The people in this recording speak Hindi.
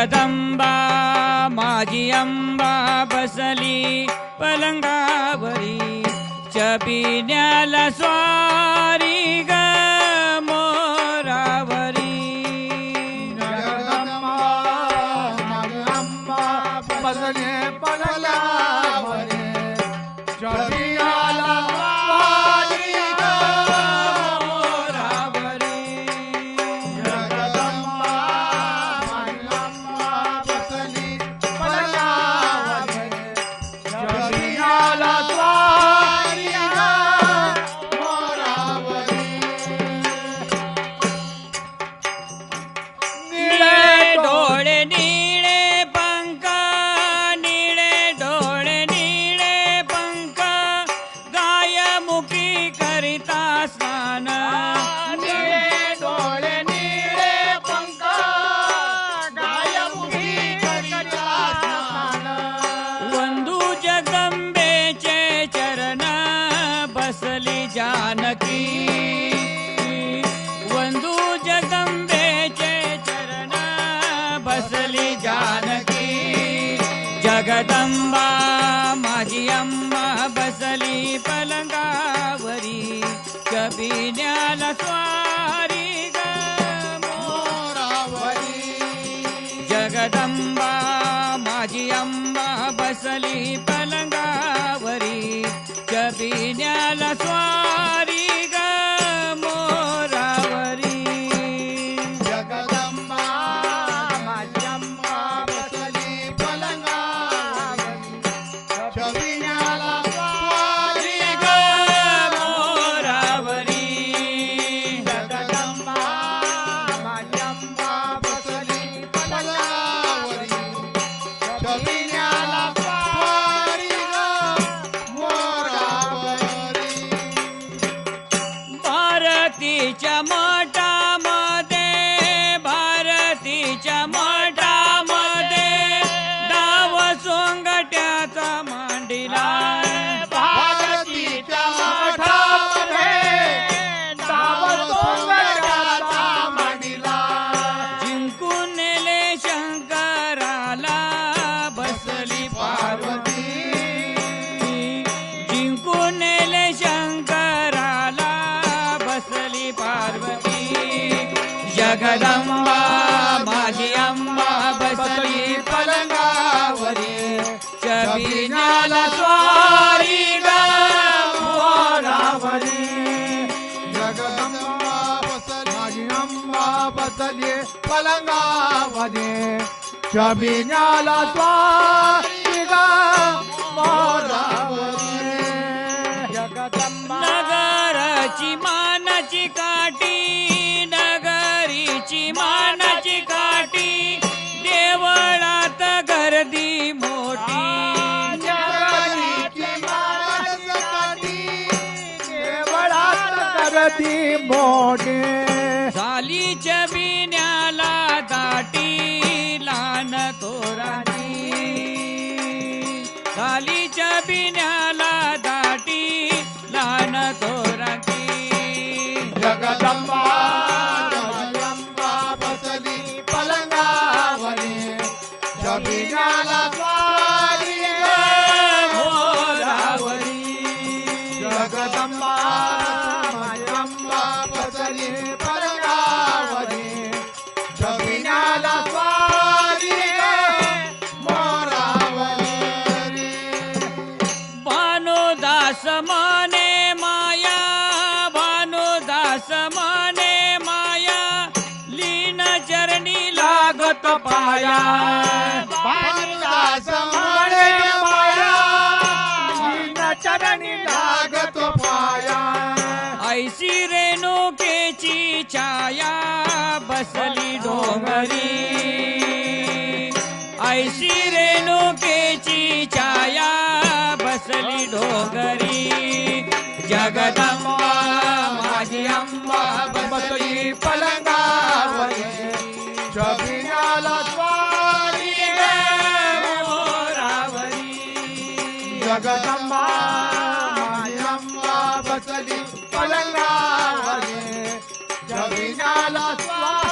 कदम्बा माजी अम्बा बसली पलङ्गा वरी च पिन्याल स्वारी बसली जानकी। वंदू जगदंबेचे चरण बसली जानकी। जगदंबा माजी अम्मा बसली पलंगावरी। कबिन्याला vine a la suave. amor. Amba बसली पलंगामध्ये छबिन्याला स्वारी ग मोरावरी जगदंबा नगराची मानाची काठी नगरीची मानाची देवळात गर्दी मोठी जगदीची मालीच्या बिण्याला दाटी लान थोरानी खालीच्या बिण्याला दाटी लान थोरानी जगदंबा जगदंबा पाया। चरणी लागत पाया। ऐशी रेणुकेची छाया बसली डोंगरी। ऐशी रेणुकेची छाया बसली डोंगरी। जगदंबा माझी अंबा बसली पलंगावरी జగదమ్మా అమ్మా బసలి పలనా జమినాల స్వామి